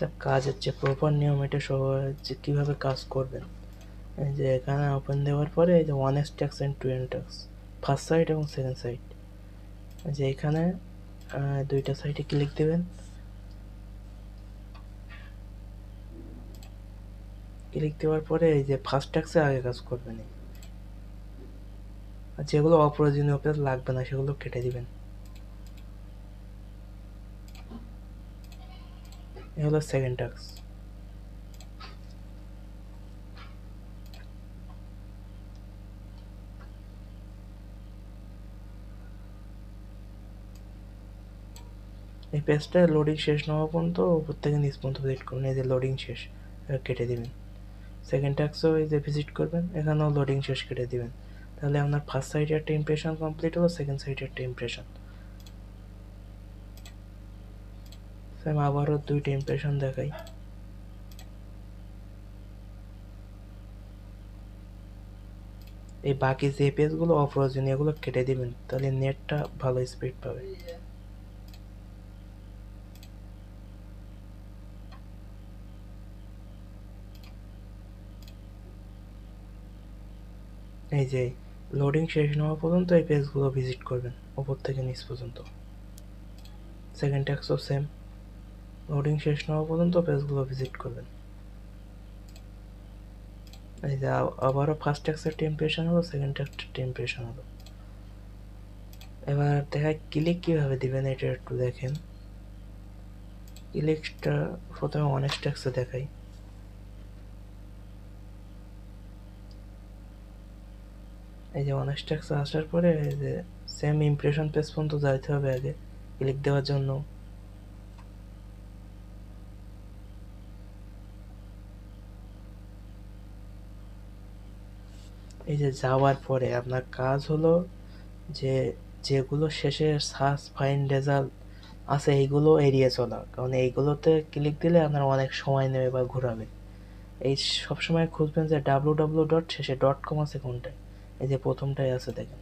একটা কাজের যে প্রপার নিয়ম এটা যে কীভাবে কাজ করবেন। এই যে এখানে ওপেন দেওয়ার পরে এই যে one S tax and two N tax first side এবং সেকেন্ড সাইড যে এখানে দুইটা সাইডে ক্লিক দেবেন। ক্লিক দেওয়ার পরে এই যে ফার্স্ট ট্যাক্সে আগে কাজ করবেন। আর যেগুলো অপ্রয়োজনীয় লাগবে না সেগুলো কেটে দিবেন। হলো সেকেন্ড ট্যাক্স এই পেজটা লোডিং শেষ না হওয়া পর্যন্ত উপর থেকে নিচ পর্যন্ত ভিজিট করুন। এই যে লোডিং শেষ কেটে দিবেন। সেকেন্ড ট্যাক্সও এই যে ভিজিট করবেন, এখানেও লোডিং শেষ কেটে দিবেন। তাহলে আপনার ফার্স্ট সাইডে একটা ইমপ্রেশন কমপ্লিট হলো সেকেন্ড সাইডে একটা ইমপ্রেশন সেম আবারও দুইটা ইমপ্রেশন দেখাই। এই বাকি যে পেজগুলো অপ্রয়োজনীয় এগুলো কেটে দিবেন, তাহলে নেটটা ভালো স্পিড পাবে। এই যে লোডিং শেষ না হওয়া পর্যন্ত এই পেজগুলো ভিজিট করবেন ওপর থেকে নিচ পর্যন্ত। সেকেন্ড ট্যাক্সও সেম লোডিং শেষ না হওয়া পর্যন্ত পেজগুলো ভিজিট করবেন। এই যে আবারও ফার্স্ট ট্যাক্সের টেম্পারেশন হলো সেকেন্ড ট্যাক্সের টেম্পারেশন হলো। এবার দেখায় ক্লিক কীভাবে দিবেন এটা একটু দেখেন। ক্লিকটা প্রথমে অনেক ট্যাক্সে দেখাই। এই যে অনেক ট্যাক্স আসার পরে এই যে সেম ইমপ্রেশন পেজ পর্যন্ত যাইতে হবে আগে। ক্লিক দেওয়ার জন্য। এই যে যাওয়ার পরে আপনার কাজ হলো যে যেগুলো শেষে সার্চ ফাইন রেজাল্ট আছে এইগুলো এড়িয়ে চলা। কারণ এইগুলোতে ক্লিক দিলে আপনার অনেক সময় নেবে বা ঘোরাবে। এই সবসময় খুঁজবেন যে ডাব্লু ডাব্লু ডট শেষে ডট কম আছে কোনটায়? এই যে প্রথমটাই আছে দেখেন।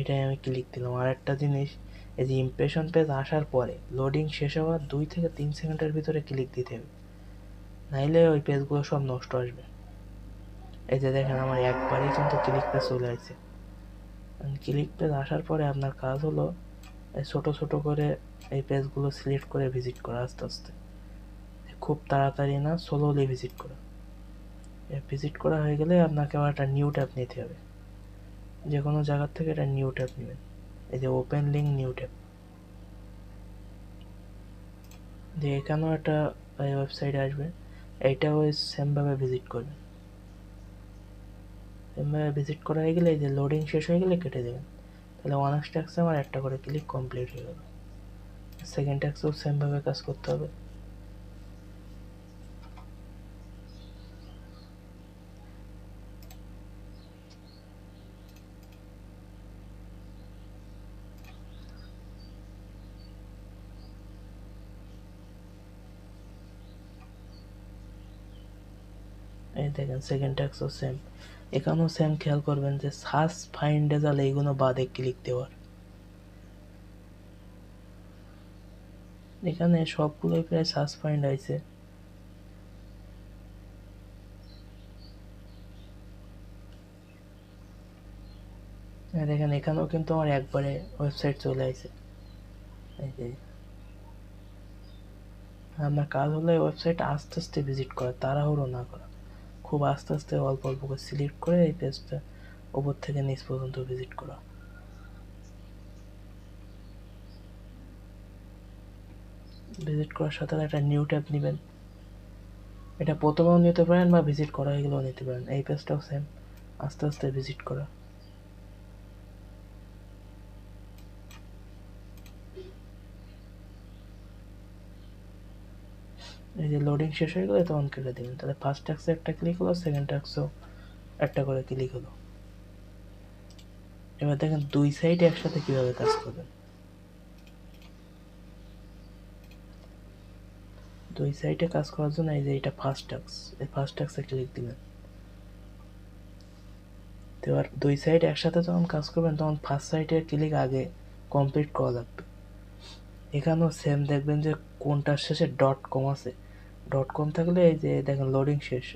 এটাই আমি ক্লিক দিলাম। আর একটা জিনিস, এই যে ইমপ্রেশন পেজ আসার পরে লোডিং শেষ হওয়ার দুই থেকে তিন সেকেন্ডের ভিতরে ক্লিক দিতে হবে। নাইলে ওই পেজগুলো সব নষ্ট আসবে। এই যে দেখেন, আমার একবারেই কিন্তু ক্লিক চলে আসছে ক্লিক পেজ আসার পরে আপনার কাজ হলো এই ছোট ছোট করে এই পেজগুলো সিলেক্ট করে ভিজিট করা আস্তে আস্তে। খুব তাড়াতাড়ি না স্লোলি ভিজিট করা। ভিজিট করা হয়ে গেলে আপনাকে আবার একটা নিউ ট্যাব নিতে হবে। যে কোনো জায়গার থেকে একটা নিউ ট্যাব নেবেন। এই যে ওপেন লিঙ্ক নিউ ট্যাব যে এখানেও একটা ওয়েবসাইট আসবে। এইটাও সেমভাবে ভিজিট করবেন। ভিজিট করা হয়ে গেলে এই যে লোডিং শেষ হয়ে গেলে কেটে দেবেন। তাহলে ওয়ান এক্স ট্যাক্সে আমার একটা করে ক্লিক কমপ্লিট হয়ে গেল সেকেন্ড ট্যাক্সেও সেমভাবে কাজ করতে হবে। এই দেখেন সেকেন্ড ট্যাক্সও সেম এখানেও সেম খেয়াল করবেন যে সার্চ ফাইন্ড রেজাল্ট এইগুলো বাদে ক্লিক দেওয়ার। এখানে সবগুলোই প্রায় সার্চ ফাইন্ড আছে দেখেন, এখানেও কিন্তু আমার একবারে ওয়েবসাইট চলে আসে। আপনার কাজ হলো ওয়েবসাইট আস্তে আস্তে ভিজিট করা, তাড়াহুড়ো না করা। খুব আস্তে আস্তে, অল্প অল্প করে সিলেক্ট করে এই পেজটা ওপর থেকে নিচ পর্যন্ত ভিজিট করা। ভিজিট করার সাথে একটা নিউ ট্যাব নেবেন। এটা প্রথমেও নিতে পারেন বা ভিজিট করা এগুলোও নিতে পারেন। এই পেজটাও সেম আস্তে আস্তে ভিজিট করা। এই যে লোডিং শেষ হয়ে গেলে, তখন কেটে দিবেন তাহলে ফার্স্ট ট্যাক্সে একটা ক্লিক হলো সেকেন্ড ট্যাক্সও একটা করে ক্লিক হলো। এবার দেখেন দুই সাইডে একসাথে কীভাবে কাজ করবেন দুই সাইডে কাজ করার জন্য এই যে এটা ফার্স্ট ট্যাক্স এই ফার্স্ট ট্যাক্সে ক্লিক দিবেন। তো এবার দুই সাইড একসাথে যখন কাজ করবেন, তখন ফার্স্ট সাইডের ক্লিক আগে কমপ্লিট করা লাগবে। এখানেও সেম দেখবেন যে কোনটার শেষে ডট কম আছে। ডট কম থাকলে এই যে দেখেন লোডিং শেষ।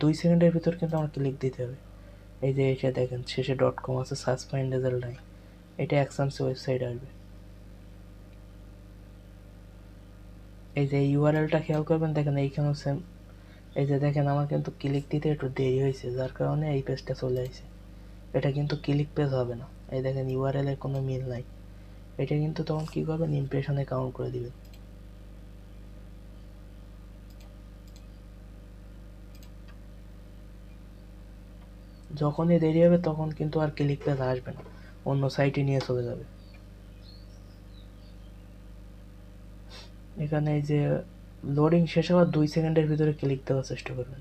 দুই সেকেন্ডের ভিতর কিন্তু আমার ক্লিক দিতে হবে। এই যে এটা দেখেন, শেষে ডট কম আছে ফাইন্ড রেজাল্ট নাই এটা অ্যাক্সামসে ওয়েবসাইট আসবে। এই যে ইউআরএলটা খেয়াল করবেন, দেখেন এইখানেও সেম এই যে দেখেন, আমার কিন্তু ক্লিক দিতে একটু দেরি হয়েছে, যার কারণে এই পেজটা চলে আসে। এটা কিন্তু ক্লিক পেজ হবে না। এই দেখেন ইউআরএল এর কোনো মিল নাই। এটা কিন্তু তখন কি করবেন ইমপ্রেশনে কাউন্ট করে দিবেন। যখনই দেরি হবে তখন কিন্তু আর ক্লিক পেজ আসবে না। অন্য সাইটে নিয়ে চলে যাবে। এখানে এই যে লোডিং শেষ হওয়ার দুই সেকেন্ডের ভিতরে ক্লিক দেওয়ার চেষ্টা করবেন।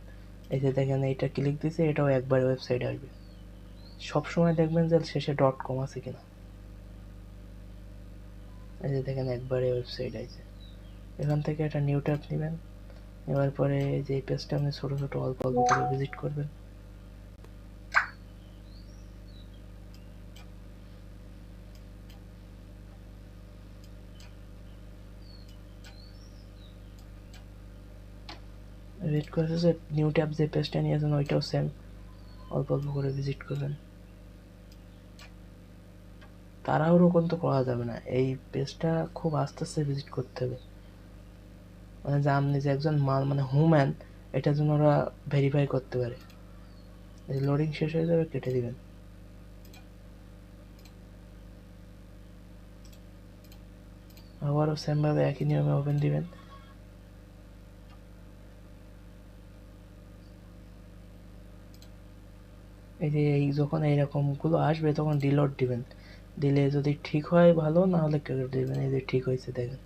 এই যে দেখেন এইটা ক্লিক দিছে, এটাও একবার ওয়েবসাইটে আসবে। সবসময় দেখবেন যে শেষে ডট কম আছে কিনা। এই যে দেখেন একবারে ওয়েবসাইট আছে। এখান থেকে একটা নিউ ট্যাব নেবেন। নেওয়ার পরে যে পেজটা আপনি ছোটো ছোটো অল্প অল্প করে ভিজিট করবেন। ভিজিট করে যে নিউ ট্যাব যে পেজটা নিয়েছেন ওইটাও সেম অল্প অল্প করে ভিজিট করবেন। তাড়াহুড়ো কিন্তু করা যাবে না। এই পেজটা খুব আস্তে আস্তে ভিজিট করতে হবে। মানে যে আপনি যে একজন মাল মানে হুম্যান এটার জন্য ওরা ভেরিফাই করতে পারে। লোডিং শেষ হয়ে যাবে, কেটে দিবেন। আবারও সেমভাবে একই নিয়মে ওপেন দিবেন। এই যে এই যখন এইরকমগুলো আসবে, তখন ডিলোড দিবেন। দিলে যদি ঠিক হয় ভালো, না হলে কেটে দিবেন। এই যে ঠিক হয়েছে, দেখেন।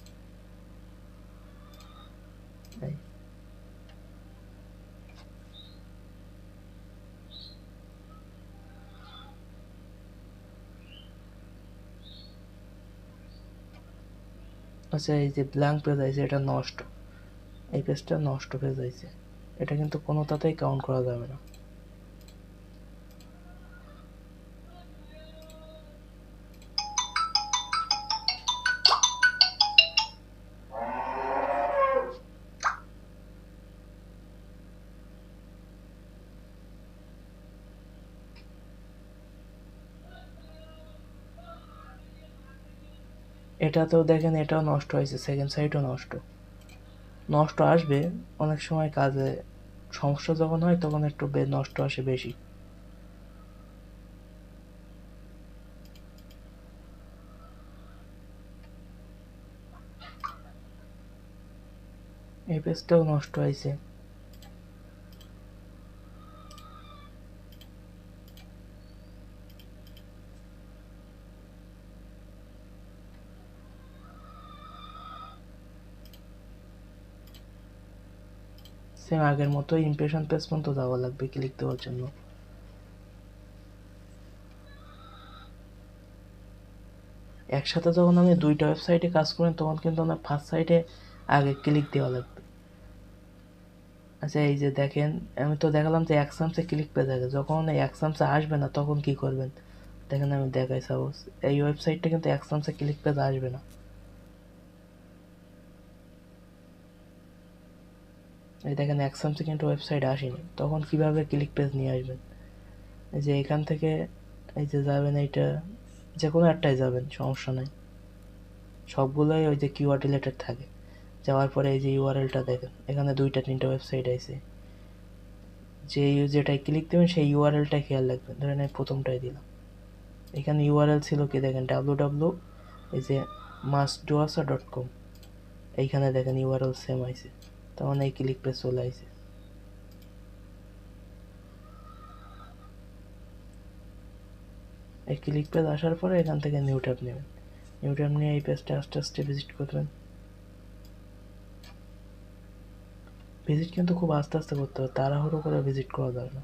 আচ্ছা এই যে ব্ল্যাঙ্ক পেজ আছে, এটা নষ্ট। এই পেজটা নষ্ট পেজ আছে এটা কিন্তু কোনোটাতেই কাউন্ট করা যাবে না। এটাতেও দেখেন এটাও নষ্ট হয়েছে সেকেন্ড সাইডও নষ্ট। নষ্ট আসবে, অনেক সময় কাজে সমস্যা যখন হয়, তখন একটু নষ্ট আসে বেশি। এই পেজটাও নষ্ট হয়েছে। সেম আগের মতো ইমপ্রেশন পেজ পর্যন্ত যাওয়া লাগবে ক্লিক দেওয়ার জন্য। একসাথে যখন আমি দুইটা ওয়েবসাইটে কাজ করেন তখন কিন্তু আমার ফার্স্ট সাইটে আগে ক্লিক দেওয়া লাগবে। আচ্ছা এই যে দেখেন, আমি তো দেখালাম যে অ্যাকসামসে ক্লিক পেয়ে থাকে। যখন অ্যাকসামসে আসবে না, তখন কি করবেন? দেখেন আমি দেখাই সাপোজ এই ওয়েবসাইটটা কিন্তু অ্যাকসামসে ক্লিক পেজ আসবে না। এই দেখেন অ্যাকসামসে কিন্তু ওয়েবসাইট আসেনি। তখন কীভাবে ক্লিক পেজ নিয়ে আসবেন? এই যে এখান থেকে এই যে যাবেন, এইটা যে কোনো একটাই যাবেন, সমস্যা নাই। সবগুলোই ওই যে কিউআর রিলেটেড থাকে। যাওয়ার পরে এই যে ইউআরএলটা দেখেন, এখানে দুইটা, তিনটা ওয়েবসাইট আছে। যে যেটাই ক্লিক দেবেন, সেই ইউআরএলটা খেয়াল রাখবেন। ধরেন আমি প্রথমটাই দিলাম। এখানে ইউআরএল ছিল কি দেখেন ডাব্লু ডাব্লু এই যে মাসডোয়াসা ডট কম এইখানে দেখেন ইউআরএল সেম আছে। তখন এই ক্লিক পেজ চলে আসে এই ক্লিক পেজ আসার পরে এখান থেকে নিউ ট্যাব নেবেন। নিউ ট্যাব নিয়ে এই পেজটা আস্তে আস্তে ভিজিট করবেন। ভিজিট কিন্তু খুব আস্তে আস্তে করতে হবে, তাড়াহুড়ো করে ভিজিট করা যাবে না।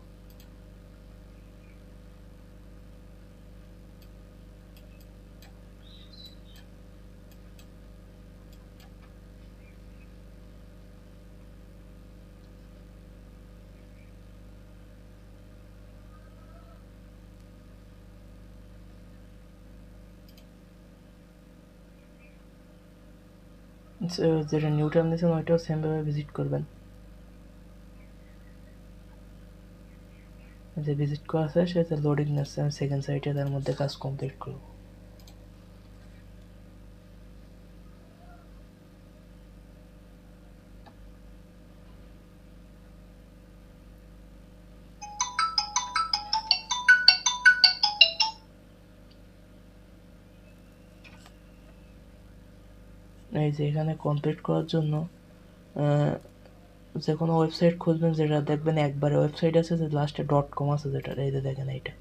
যেটা নিউট্রাল দিয়েছেন, ওইটাও সেমভাবে ভিজিট করবেন। যে ভিজিট করা আছে সেটা লোডিং নার্সে আমি সেকেন্ড সাইটে তার মধ্যে কাজ কমপ্লিট করব। এই যে এখানে কমপ্লিট করার জন্য যে কোনো ওয়েবসাইট খুঁজবেন, যেটা দেখবেন একবারে ওয়েবসাইট আছে, যে লাস্টে ডট কম আছে যেটা। এই যে দেখেন এইটা।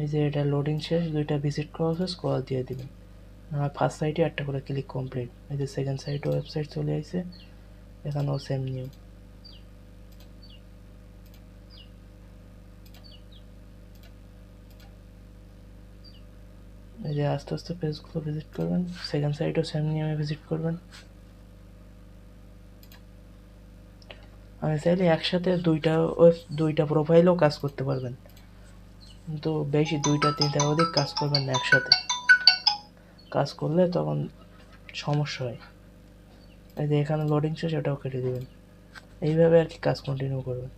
এই যে এটা লোডিং শেষ, দুইটা ভিজিট করা আছে স্কল দিয়ে দিবেন। আমার ফার্স্ট সাইটে একটা করে ক্লিক কমপ্লিট এই যে সেকেন্ড সাইটে ওয়েবসাইট চলে আসছে এখানেও সেম নিয়ম। যে আস্তে আস্তে পেজগুলো ভিজিট করবেন সেকেন্ড সাইটও সেম নিয়মে ভিজিট করবেন। আমি চাইলে একসাথে দুইটা দুইটা প্রোফাইলেও কাজ করতে পারবেন। কিন্তু বেশি দুইটা তিনটা অধিক কাজ করবেন না একসাথে। কাজ করলে তখন সমস্যা হয়। এই যে এখানে লোডিং শেষ ওটাও কেটে দেবেন। এইভাবে আর কি কাজ কন্টিনিউ করবেন।